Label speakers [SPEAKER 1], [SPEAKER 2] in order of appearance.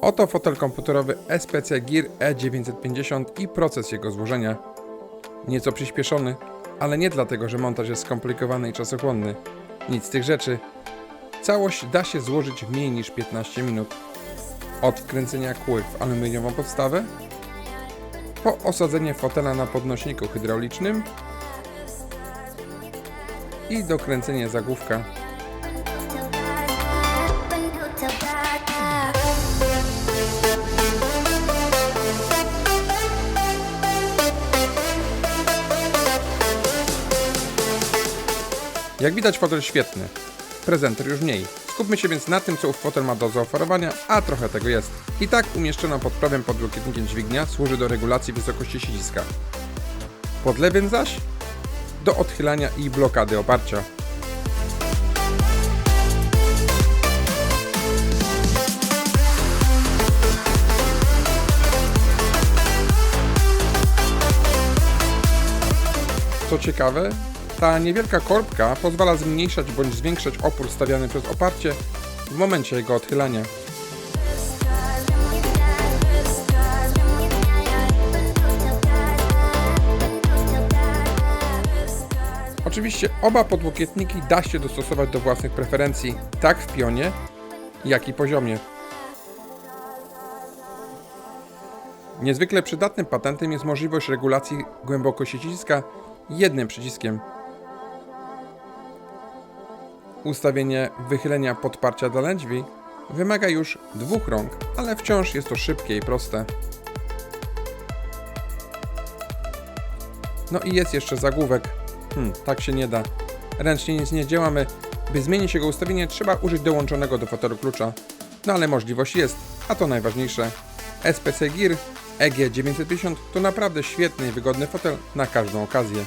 [SPEAKER 1] Oto fotel komputerowy SPC Gear E950 i proces jego złożenia. Nieco przyspieszony, ale nie dlatego, że montaż jest skomplikowany i czasochłonny. Nic z tych rzeczy. Całość da się złożyć w mniej niż 15 minut. Od wkręcenia kółek w aluminiową podstawę, po osadzenie fotela na podnośniku hydraulicznym i dokręcenie zagłówka. Jak widać fotel świetny, prezenter już mniej. Skupmy się więc na tym, co ów fotel ma do zaoferowania, a trochę tego jest. I tak umieszczona pod prawym podłokietnikiem dźwignia służy do regulacji wysokości siedziska. Pod lewym zaś do odchylania i blokady oparcia. Co ciekawe, ta niewielka korbka pozwala zmniejszać bądź zwiększać opór stawiany przez oparcie w momencie jego odchylania. Oczywiście oba podłokietniki da się dostosować do własnych preferencji, tak w pionie, jak i poziomie. Niezwykle przydatnym patentem jest możliwość regulacji głębokości ściska jednym przyciskiem. Ustawienie wychylenia podparcia dla lędźwi wymaga już dwóch rąk, ale wciąż jest to szybkie i proste. No i jest jeszcze zagłówek. Hmm, tak się nie da. Ręcznie nic nie działamy. By zmienić jego ustawienie, trzeba użyć dołączonego do fotelu klucza. No ale możliwość jest, a to najważniejsze. SPC Gear EG950 to naprawdę świetny i wygodny fotel na każdą okazję.